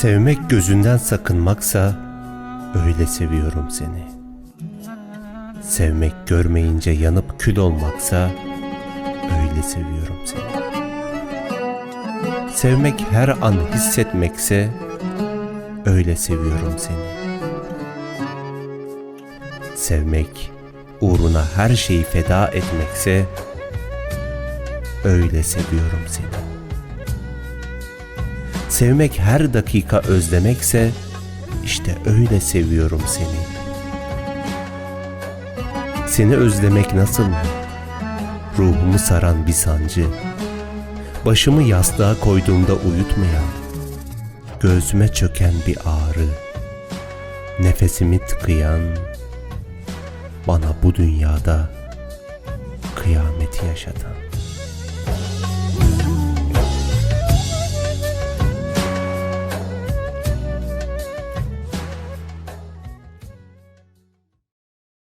Sevmek gözünden sakınmaksa öyle seviyorum seni. Sevmek görmeyince yanıp kül olmaksa öyle seviyorum seni. Sevmek her an hissetmekse öyle seviyorum seni. Sevmek uğruna her şeyi feda etmekse öyle seviyorum seni. Sevmek her dakika özlemekse işte öyle seviyorum seni. Seni özlemek nasıl mı? Ruhumu saran bir sancı. Başımı yastığa koyduğumda uyutmayan, göğsüme çöken bir ağrı. Nefesimi tıkayan, bana bu dünyada kıyameti yaşatan.